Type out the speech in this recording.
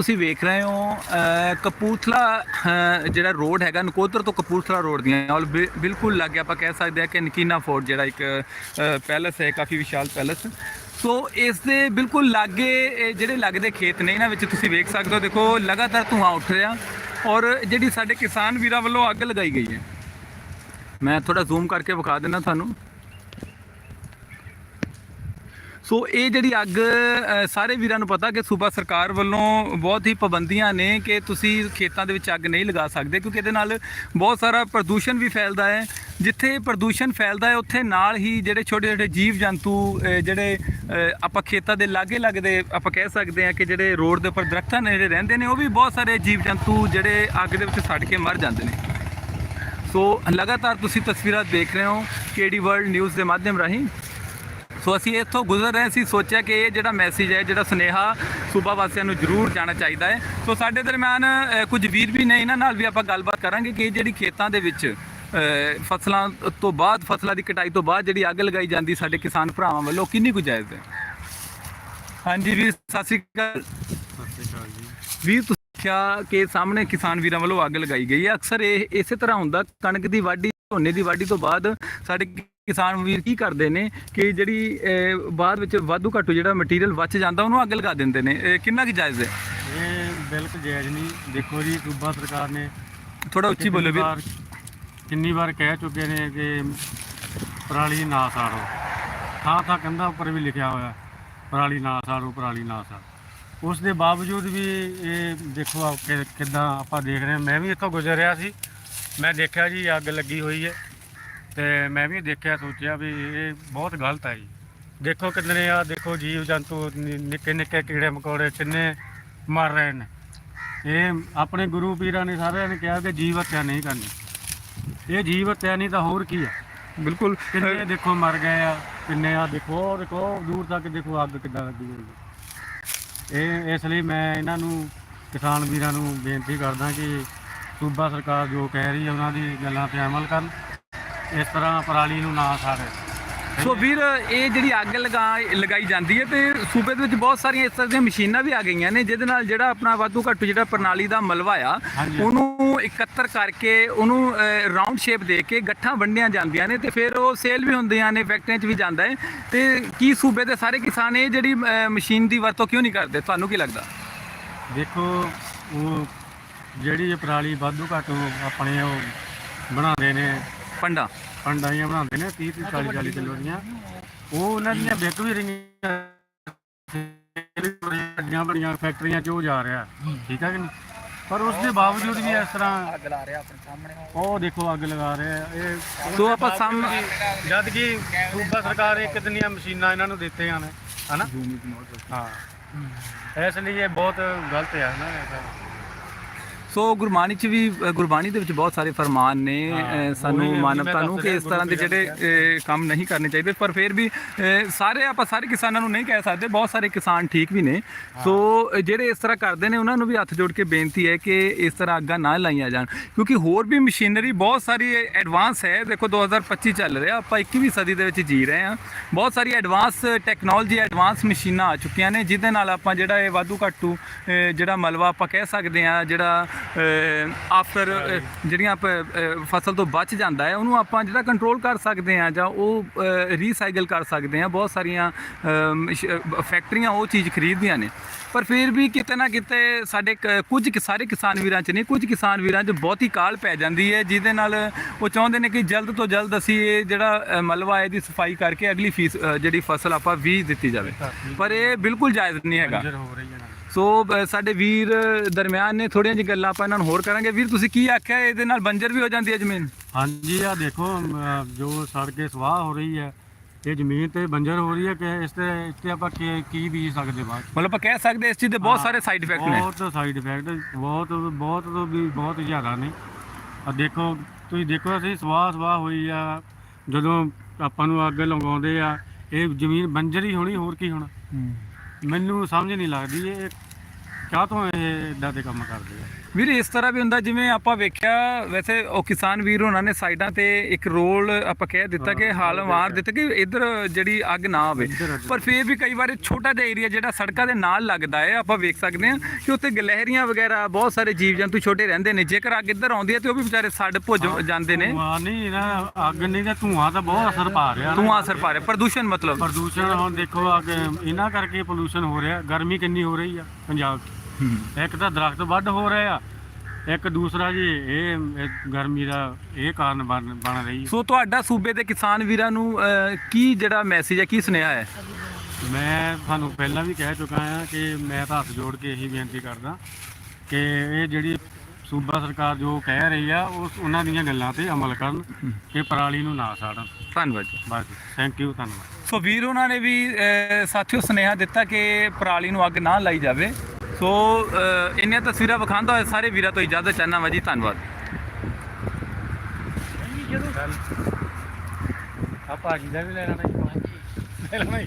ਤੁਸੀਂ ਵੇਖ ਰਹੇ ਹੋ ਕਪੂਰਥਲਾ ਜਿਹੜਾ ਰੋਡ ਹੈਗਾ, ਨਕੋਦਰ ਤੋਂ ਕਪੂਰਥਲਾ ਰੋਡ ਦੀਆਂ, ਔਰ ਬਿ- ਬਿਲਕੁਲ ਲੱਗੇ ਆਪਾਂ ਕਹਿ ਸਕਦੇ ਹਾਂ ਕਿ ਨਕੀਨਾ ਫੋਰਟ ਜਿਹੜਾ ਇੱਕ ਪੈਲਸ ਹੈ, ਕਾਫੀ ਵਿਸ਼ਾਲ ਪੈਲਸ। ਸੋ ਇਸ ਦੇ ਬਿਲਕੁਲ ਲਾਗੇ ਜਿਹੜੇ ਲੱਗਦੇ ਖੇਤ ਨੇ, ਇਹਨਾਂ ਵਿੱਚ ਤੁਸੀਂ ਵੇਖ ਸਕਦੇ ਹੋ, ਦੇਖੋ, ਲਗਾਤਾਰ ਧੂਆਂ ਉੱਠ ਰਿਹਾ, ਔਰ ਜਿਹੜੀ ਸਾਡੇ ਕਿਸਾਨ ਵੀਰਾਂ ਵੱਲੋਂ ਅੱਗ ਲਗਾਈ ਗਈ ਹੈ। ਮੈਂ ਥੋੜਾ ਜ਼ੂਮ ਕਰਕੇ ਵਿਖਾ ਦਿੰਦਾ ਤੁਹਾਨੂੰ। ਸੋ ਇਹ ਜਿਹੜੀ ਅੱਗ ਸਾਰੇ ਵੀਰਾਂ ਨੂੰ ਪਤਾ ਕਿ ਸੂਬਾ ਸਰਕਾਰ ਵੱਲੋਂ ਬਹੁਤ ਹੀ ਪਾਬੰਦੀਆਂ ਨੇ ਕਿ ਤੁਸੀਂ ਖੇਤਾਂ ਦੇ ਵਿੱਚ ਅੱਗ ਨਹੀਂ ਲਗਾ ਸਕਦੇ, ਕਿਉਂਕਿ ਇਹਦੇ ਨਾਲ ਬਹੁਤ ਸਾਰਾ ਪ੍ਰਦੂਸ਼ਣ ਵੀ ਫੈਲਦਾ ਹੈ। ਜਿੱਥੇ ਪ੍ਰਦੂਸ਼ਣ ਫੈਲਦਾ ਹੈ, ਉੱਥੇ ਨਾਲ ਹੀ ਜਿਹੜੇ ਛੋਟੇ ਛੋਟੇ ਜੀਵ ਜੰਤੂ ਜਿਹੜੇ ਆਪਾਂ ਖੇਤਾਂ ਦੇ ਲਾਗੇ ਲੱਗਦੇ ਆਪਾਂ ਕਹਿ ਸਕਦੇ ਹਾਂ ਕਿ ਜਿਹੜੇ ਰੋਡ ਦੇ ਉੱਪਰ ਦਰਖਤਾਂ ਜਿਹੜੇ ਰਹਿੰਦੇ ਨੇ, ਉਹ ਵੀ ਬਹੁਤ ਸਾਰੇ ਜੀਵ ਜੰਤੂ ਜਿਹੜੇ ਅੱਗ ਦੇ ਵਿੱਚ ਸੜ ਕੇ ਮਰ ਜਾਂਦੇ ਨੇ। ਸੋ ਲਗਾਤਾਰ ਤੁਸੀਂ ਤਸਵੀਰਾਂ ਦੇਖ ਰਹੇ ਹੋ ਕੇਡੀ ਵਰਲਡ ਨਿਊਜ਼ ਦੇ ਮਾਧਿਅਮ ਰਾਹੀਂ। ਸੋ ਅਸੀਂ ਇੱਥੋਂ ਗੁਜ਼ਰ ਰਹੇ ਸੀ ਸੋਚਿਆ ਕਿ ਇਹ ਜਿਹੜਾ ਮੈਸੇਜ ਹੈ ਜਿਹੜਾ ਸੁਨੇਹਾ ਸੂਬਾ ਵਾਸੀਆਂ ਨੂੰ ਜ਼ਰੂਰ ਜਾਣਾ ਚਾਹੀਦਾ ਹੈ। ਸੋ ਸਾਡੇ ਦਰਮਿਆਨ ਕੁਝ ਵੀਰ ਵੀ ਨੇ ਇਹਨਾਂ ਨਾਲ ਵੀ ਆਪਾਂ ਗੱਲਬਾਤ ਕਰਾਂਗੇ ਕਿ ਇਹ ਜਿਹੜੀ ਖੇਤਾਂ ਦੇ ਵਿੱਚ ਫਸਲਾਂ ਤੋਂ ਬਾਅਦ ਫਸਲਾਂ ਦੀ ਕਟਾਈ ਤੋਂ ਬਾਅਦ ਜਿਹੜੀ ਅੱਗ ਲਗਾਈ ਜਾਂਦੀ ਸਾਡੇ ਕਿਸਾਨ ਭਰਾਵਾਂ ਵੱਲੋਂ ਕਿੰਨੀ ਕੁ ਜਾਇਜ਼ ਹੈ? ਹਾਂਜੀ ਵੀਰ ਸਤਿ ਸ਼੍ਰੀ ਅਕਾਲ। ਵੀਰ ਤੁਸੀਂ ਦੇਖਿਆ ਕਿ ਸਾਹਮਣੇ ਕਿਸਾਨ ਵੀਰਾਂ ਵੱਲੋਂ ਅੱਗ ਲਗਾਈ ਗਈ ਹੈ। ਅਕਸਰ ਇਹ ਇਸੇ ਤਰ੍ਹਾਂ ਹੁੰਦਾ ਕਣਕ ਦੀ ਵਾਢੀ ਝੋਨੇ ਦੀ ਵਾਢੀ ਤੋਂ ਬਾਅਦ ਸਾਡੇ ਕਿਸਾਨ ਵੀਰ ਕੀ ਕਰਦੇ ਨੇ ਕਿ ਜਿਹੜੀ ਬਾਅਦ ਵਿੱਚ ਵਾਧੂ ਘਾਟੂ ਜਿਹੜਾ ਮਟੀਰੀਅਲ ਬਚ ਜਾਂਦਾ ਉਹਨੂੰ ਅੱਗ ਲਗਾ ਦਿੰਦੇ ਨੇ। ਇਹ ਕਿੰਨਾ ਕੁ ਜਾਇਜ਼ ਹੈ? ਇਹ ਬਿਲਕੁਲ ਜਾਇਜ਼ ਨਹੀਂ। ਦੇਖੋ ਜੀ ਸੂਬਾ ਸਰਕਾਰ ਨੇ ਥੋੜਾ ਉੱਚੀ ਬੋਲੋ ਵੀਰ ਕਿੰਨੀ ਵਾਰ ਕਹਿ ਚੁੱਕੇ ਨੇ ਕਿ ਪਰਾਲੀ ਨਾ ਸਾੜੋ। ਥਾਂ ਥਾਂ ਕੰਧਾਂ ਉੱਪਰ ਵੀ ਲਿਖਿਆ ਹੋਇਆ ਪਰਾਲੀ ਨਾ ਸਾੜੋ ਪਰਾਲੀ ਨਾ ਸਾੜੋ। ਉਸ ਦੇ ਬਾਵਜੂਦ ਵੀ ਇਹ ਦੇਖੋ ਆ ਕਿ- ਕਿੱਦਾਂ ਆਪਾਂ ਦੇਖ ਰਹੇ ਹਾਂ। ਮੈਂ ਵੀ ਇੱਥੋਂ ਗੁਜ਼ਰ ਰਿਹਾ ਸੀ। ਮੈਂ ਦੇਖਿਆ ਜੀ ਅੱਗ ਲੱਗੀ ਹੋਈ ਹੈ। ਤੇ ਮੈਂ ਵੀ ਦੇਖਿਆ ਸੋਚਿਆ ਵੀ ਇਹ ਬਹੁਤ ਗਲਤ ਹੈ ਜੀ। ਦੇਖੋ ਕਿੰਨੇ ਆ ਦੇਖੋ ਜੀਵ ਜੰਤੂ ਨਿੱਕੇ ਨਿੱਕੇ ਕੀੜੇ ਮਕੌੜੇ ਕਿੰਨੇ ਮਰ ਰਹੇ ਨੇ। ਇਹ ਆਪਣੇ ਗੁਰੂ ਪੀਰਾਂ ਨੇ ਸਾਰਿਆਂ ਨੇ ਕਿਹਾ ਕਿ ਜੀਵ ਹੱਤਿਆ ਨਹੀਂ ਕਰਨੀ। ਇਹ ਜੀਵ ਹੱਤਿਆ ਨਹੀਂ ਤਾਂ ਹੋਰ ਕੀ ਹੈ ਬਿਲਕੁਲ। ਕਿੰਨੇ ਦੇਖੋ ਮਰ ਗਏ ਆ ਕਿੰਨੇ ਆ ਦੇਖੋ ਦੇਖੋ ਦੂਰ ਤੱਕ ਦੇਖੋ ਅੱਗ ਕਿੱਦਾਂ ਲੱਗੀ ਹੋਈ ਹੈ ਇਹ ਇਸ ਲਈ ਮੈਂ ਇਹਨਾਂ ਨੂੰ ਕਿਸਾਨ ਵੀਰਾਂ ਨੂੰ ਬੇਨਤੀ ਕਰਦਾ ਕਿ ਸੂਬਾ ਸਰਕਾਰ ਜੋ ਕਹਿ ਰਹੀ ਹੈ ਉਹਨਾਂ ਦੀ ਗੱਲਾਂ ਤੇ ਅਮਲ ਕਰਨ। ਇਸ ਤਰ੍ਹਾਂ ਪਰਾਲੀ ਨੂੰ ਨਾ ਸਾੜੇ। ਸੋ ਵੀਰ ਇਹ ਜਿਹੜੀ ਅੱਗ ਲਗਾ ਲਗਾਈ ਜਾਂਦੀ ਹੈ ਤੇ ਸੂਬੇ ਦੇ ਵਿੱਚ ਬਹੁਤ ਸਾਰੀਆਂ ਇਸ ਤਰ੍ਹਾਂ ਦੀਆਂ ਮਸ਼ੀਨਾਂ ਵੀ ਆ ਗਈਆਂ ਨੇ ਜਿਹਦੇ ਨਾਲ ਜਿਹੜਾ ਆਪਣਾ ਵਾਧੂ ਘੱਟੂ ਜਿਹੜਾ ਪ੍ਰਣਾਲੀ ਦਾ ਮਲਵਾ ਆ। ਉਹਨੂੰ ਇਕੱਤਰ ਕਰਕੇ ਉਹਨੂੰ ਰਾਉਂਡ ਸ਼ੇਪ ਦੇ ਕੇ ਗੱਠਾਂ ਵੰਡੀਆਂ ਜਾਂਦੀਆਂ ਨੇ ਤੇ ਫਿਰ ਉਹ ਸੇਲ ਵੀ ਹੁੰਦੀਆਂ ਨੇ ਫੈਕਟਰੀਆਂ 'ਚ ਵੀ ਜਾਂਦਾ ਹੈ। ਤੇ ਕੀ ਸੂਬੇ ਦੇ ਸਾਰੇ ਕਿਸਾਨ ਇਹ ਜਿਹੜੀ ਮਸ਼ੀਨ ਦੀ ਵਰਤੋਂ ਕਿਉਂ ਨਹੀਂ ਕਰਦੇ? ਤੁਹਾਨੂੰ ਕੀ ਲੱਗਦਾ? ਦੇਖੋ ਉਹ ਜਿਹੜੀ ਇਹ ਪਰਾਲੀ ਵਾਧੂ ਘਾਟੂ ਆਪਣੇ ਉਹ ਬਣਾਉਂਦੇ ਨੇ ਪੰਡਾ। ਪੰਡਾਈਆਂ ਬਣਾਉਂਦੇ ਨੇ 30 30 40 40 ਕਿਲੋ ਦੀਆਂ। ਉਹ ਉਹਨਾਂ ਦੀਆਂ ਵਿਕ ਵੀ ਰਹੀਆਂ। ਵੱਡੀਆਂ ਵੱਡੀਆਂ ਫੈਕਟਰੀਆਂ 'ਚ ਉਹ ਜਾ ਰਿਹਾ। ਠੀਕ ਹੈ ਕਿ ਨਹੀਂ? ਪਰ ਉਸ ਦੇ ਬਾਵਜੂਦ ਵੀ ਇਸ ਤਰ੍ਹਾਂ ਅੱਗ ਲਾ ਰਿਹਾ ਆਪਣੇ ਸਾਹਮਣੇ। ਉਹ ਦੇਖੋ ਅੱਗ ਲਗਾ ਰਿਹਾ। ਇਹ ਸੋ ਆਪਾਂ ਸਾਹਮ- ਜਦ ਕਿ ਸੂਬਾ ਸਰਕਾਰ ਇਹ ਕਿਤਨੀਆਂ ਮਸ਼ੀਨਾਂ ਇਹਨਾਂ ਨੂੰ ਦਿੱਤੀਆਂ ਨੇ ਹਨਾ? ਹਾਂ। ਇਸ ਲਈ ਇਹ ਬਹੁਤ ਗਲਤ ਹੈ ਨਾ ਇਹ ਸੋ ਗੁਰਬਾਣੀ ਚ ਵੀ ਗੁਰਬਾਣੀ ਦੇ ਵਿੱਚ ਬਹੁਤ ਸਾਰੇ ਫਰਮਾਨ ਨੇ ਸਾਨੂੰ ਮਾਨਵਤਾ ਨੂੰ ਕਿ ਇਸ ਤਰ੍ਹਾਂ ਦੇ ਜਿਹੜੇ ਕੰਮ ਨਹੀਂ ਕਰਨੇ ਚਾਹੀਦੇ ਪਰ ਫਿਰ ਵੀ ਸਾਰੇ ਆਪਾਂ ਸਾਰੇ ਕਿਸਾਨਾਂ ਨੂੰ ਨਹੀਂ ਕਹਿ ਸਕਦੇ ਬਹੁਤ ਸਾਰੇ ਕਿਸਾਨ ਠੀਕ ਵੀ ਨੇ। ਸੋ ਜਿਹੜੇ ਇਸ ਤਰ੍ਹਾਂ ਕਰਦੇ ਨੇ ਉਹਨਾਂ ਨੂੰ ਵੀ ਹੱਥ ਜੋੜ ਕੇ ਬੇਨਤੀ ਹੈ ਕਿ ਇਸ ਤਰ੍ਹਾਂ ਅੱਗਾਂ ਨਾ ਲਾਈਆਂ ਜਾਣ। ਕਿਉਂਕਿ ਹੋਰ ਵੀ ਮਸ਼ੀਨਰੀ ਬਹੁਤ ਸਾਰੀ ਐਡਵਾਂਸ ਹੈ ਦੇਖੋ 2025 ਚੱਲ ਰਿਹਾ ਆਪਾਂ 21ਵੀਂ ਸਦੀ ਦੇ ਵਿੱਚ ਜੀ ਰਹੇ ਹਾਂ। ਬਹੁਤ ਸਾਰੀ ਐਡਵਾਂਸ ਟੈਕਨੋਲੋਜੀ ਐਡਵਾਂਸ ਮਸ਼ੀਨਾਂ ਆ ਚੁੱਕੀਆਂ ਨੇ ਜਿਹਦੇ ਨਾਲ ਆਪਾਂ ਜਿਹੜਾ ਇਹ ਵਾਧੂ ਘਾਟੂ ਜਿਹੜਾ ਮਲਵਾ ਆਪਾਂ ਕਹਿ ਸਕਦੇ ਹਾਂ ਜਿਹੜਾ ਆਫਟਰ ਜਿਹੜੀਆਂ ਫਸਲ ਤੋਂ ਬਚ ਜਾਂਦਾ ਹੈ ਉਹਨੂੰ ਆਪਾਂ ਜਿਹੜਾ ਕੰਟਰੋਲ ਕਰ ਸਕਦੇ ਹਾਂ ਜਾਂ ਉਹ ਰੀਸਾਈਕਲ ਕਰ ਸਕਦੇ ਹਾਂ ਬਹੁਤ ਸਾਰੀਆਂ ਫੈਕਟਰੀਆਂ ਉਹ ਚੀਜ਼ ਖਰੀਦਦੀਆਂ ਨੇ। ਪਰ ਫਿਰ ਵੀ ਕਿਤੇ ਨਾ ਕਿਤੇ ਸਾਡੇ ਕੁਝ ਸਾਰੇ ਕਿਸਾਨ ਵੀਰਾਂ 'ਚ ਨਹੀਂ ਕੁਝ ਕਿਸਾਨ ਵੀਰਾਂ 'ਚ ਬਹੁਤੀ ਕਾਲ ਪੈ ਜਾਂਦੀ ਹੈ ਜਿਹਦੇ ਨਾਲ ਉਹ ਚਾਹੁੰਦੇ ਨੇ ਕਿ ਜਲਦ ਤੋਂ ਜਲਦ ਅਸੀਂ ਇਹ ਜਿਹੜਾ ਹੈ ਇਹਦੀ ਸਫ਼ਾਈ ਕਰਕੇ ਅਗਲੀ ਫੀਸ ਜਿਹੜੀ ਫਸਲ ਆਪਾਂ ਵੀ ਦਿੱਤੀ ਜਾਵੇ। ਪਰ ਇਹ ਬਿਲਕੁਲ ਜਾਇਜ਼ ਨਹੀਂ ਹੈਗਾ। ਹੋ ਹੈ ਸੋ ਸਾਡੇ ਵੀਰ ਦਰਮਿਆਨ ਨੇ ਥੋੜੀਆਂ ਜਿਹੀ ਗੱਲਾਂ ਆਪਾਂ ਇਹਨਾਂ ਨੂੰ ਹੋਰ ਕਰਾਂਗੇ। ਵੀਰ ਤੁਸੀਂ ਕੀ ਆਖਿਆ? ਇਹਦੇ ਨਾਲ ਬੰਜਰ ਵੀ ਹੋ ਜਾਂਦੀ ਹੈ ਜ਼ਮੀਨ। ਹਾਂਜੀ ਆ ਦੇਖੋ ਜੋ ਸੜ ਕੇ ਸਵਾਹ ਹੋ ਰਹੀ ਹੈ ਇਹ ਜ਼ਮੀਨ ਤੇ ਬੰਜਰ ਹੋ ਰਹੀ ਹੈ ਕਿ ਇਸ ਤੇ ਤੇ ਆਪਾਂ ਕੀ ਬੀਜ ਸਕਦੇ ਬਾਅਦ? ਮਤਲਬ ਆਪਾਂ ਕਹਿ ਸਕਦੇ ਇਸ ਚੀਜ਼ ਦੇ ਬਹੁਤ ਸਾਰੇ ਸਾਈਡ ਇਫੈਕਟ ਨੇ। ਬਹੁਤ ਸਾਈਡ ਇਫੈਕਟ ਬਹੁਤ ਬਹੁਤ ਵੀ ਬਹੁਤ ਜ਼ਿਆਦਾ ਨੇ। ਆ ਦੇਖੋ ਤੁਸੀਂ ਦੇਖੋ ਅਸੀਂ ਸਵਾਹ ਸਵਾਹ ਹੋਈ ਆ। ਜਦੋਂ ਆਪਾਂ ਨੂੰ ਅੱਗ ਲਗਾਉਂਦੇ ਆ ਇਹ ਜ਼ਮੀਨ ਬੰਜਰ ਹੀ ਹੋਣੀ ਹੋਰ ਕੀ ਹੋਣਾ? ਮੈਨੂੰ ਸਮਝ ਨਹੀਂ ਲੱਗਦੀ ਇਹ ਕਾਹ ਤੋਂ ਇਹ ਇਦਾਂ ਦੇ ਕੰਮ ਕਰਦੇ ਆ। ਵੀਰ ਇਸ ਤਰ੍ਹਾਂ ਵੀ ਹੁੰਦਾ ਜਿਵੇਂ ਆਪਾਂ ਵੇਖਿਆ ਵੈਸੇ ਉਹ ਕਿਸਾਨ ਵੀਰ ਉਹਨਾਂ ਨੇ ਸਾਈਡਾਂ ਤੇ ਇੱਕ ਰੋਲ ਆਪਾਂ ਕਹਿ ਦਿੱਤਾ ਕਿ ਹਾਲ ਮਾਰ ਦਿੱਤਾ ਕਿ ਇੱਧਰ ਜਿਹੜੀ ਅੱਗ ਨਾ ਆਵੇ। ਪਰ ਫਿਰ ਵੀ ਕਈ ਵਾਰ ਛੋਟਾ ਜਿਹਾ ਏਰੀਆ ਜਿਹੜਾ ਸੜਕਾਂ ਦੇ ਨਾਲ ਲੱਗਦਾ ਹੈ ਆਪਾਂ ਵੇਖ ਸਕਦੇ ਹਾਂ ਕਿ ਉੱਥੇ ਗਲਹਿਰੀਆਂ ਵਗੈਰਾ ਬਹੁਤ ਸਾਰੇ ਜੀਵ ਜੰਤੂ ਛੋਟੇ ਰਹਿੰਦੇ ਨੇ। ਜੇਕਰ ਅੱਗ ਇੱਧਰ ਆਉਂਦੀ ਹੈ ਤੇ ਉਹ ਵੀ ਵਿਚਾਰੇ ਸੜ ਭੁੱਜ ਜਾਂਦੇ ਨੇ। ਧੂਆਂ ਨਹੀਂ ਨਾ ਅੱਗ ਨਹੀਂ ਤਾਂ ਧੂਆਂ ਤਾਂ ਬਹੁਤ ਅਸਰ ਪਾ ਰਿਹਾ ਨਾ। ਧੂਆਂ ਅਸਰ ਪਾ ਰਿਹਾ ਪ੍ਰਦੂਸ਼ਣ ਮਤਲਬ। ਪ੍ਰਦੂਸ਼ਣ ਹੁਣ ਦੇਖੋ ਅੱਗ ਇਹਨਾਂ ਕਰਕੇ ਪੋਲੂਸ਼ਨ ਹੋ ਰਿਹਾ ਗਰਮੀ ਕਿੰਨੀ ਹੋ ਰਹੀ ਆ ਪੰਜਾਬ 'ਚ। ਇੱਕ ਤਾਂ ਦਰਖਤ ਵੱਢ ਹੋ ਰਹੇ ਆ ਇੱਕ ਦੂਸਰਾ ਜੀ ਇਹ ਇਹ ਗਰਮੀ ਦਾ ਇਹ ਕਾਰਨ ਬਣ ਬਣ ਰਹੀ ਹੈ ਸੋ ਤੁਹਾਡਾ ਸੂਬੇ ਦੇ ਕਿਸਾਨ ਵੀਰਾਂ ਨੂੰ ਅਹ, ਕੀ ਜਿਹੜਾ ਮੈਸੇਜ ਹੈ ਕੀ ਸੁਨੇਹਾ ਹੈ? ਮੈਂ ਤੁਹਾਨੂੰ ਪਹਿਲਾਂ ਵੀ ਕਹਿ ਚੁੱਕਾ ਹਾਂ ਕਿ ਮੈਂ ਤਾਂ ਹੱਥ ਜੋੜ ਕੇ ਇਹੀ ਬੇਨਤੀ ਕਰਦਾ ਕਿ ਇਹ ਜਿਹੜੀ ਸੂਬਾ ਸਰਕਾਰ ਜੋ ਕਹਿ ਰਹੀ ਆ ਉਸ ਉਹਨਾਂ ਦੀਆਂ ਗੱਲਾਂ ਤੇ ਅਮਲ ਕਰਨ ਕਿ ਪਰਾਲੀ ਨੂੰ ਨਾ ਸਾੜਨ। ਧੰਨਵਾਦ ਜੀ। ਬਸ ਥੈਂਕ ਯੂ ਧੰਨਵਾਦ। ਸੋ ਵੀਰ ਉਹਨਾਂ ਨੇ ਵੀ ਅਹ, ਸਾਥੀਓ ਸੁਨੇਹਾ ਦਿੱਤਾ ਕਿ ਪਰਾਲੀ ਨੂੰ ਅੱਗ ਨਾ ਲਾਈ ਜਾਵੇ। ਸੋ ਇੰਨੀਆਂ ਤਸਵੀਰਾਂ ਵਿਖਾਉਂਦਾ ਹੋਇਆ ਸਾਰੇ ਵੀਰਾਂ ਤੋਂ ਇਜਾਜ਼ਤ ਚਾਹਨਾ ਵਾ ਜੀ ਧੰਨਵਾਦ। ਆ ਭਾਜੀ ਦਾ ਵੀ ਲੈਣਾ ਨਹੀਂ ਲੈਣਾ ਹੀ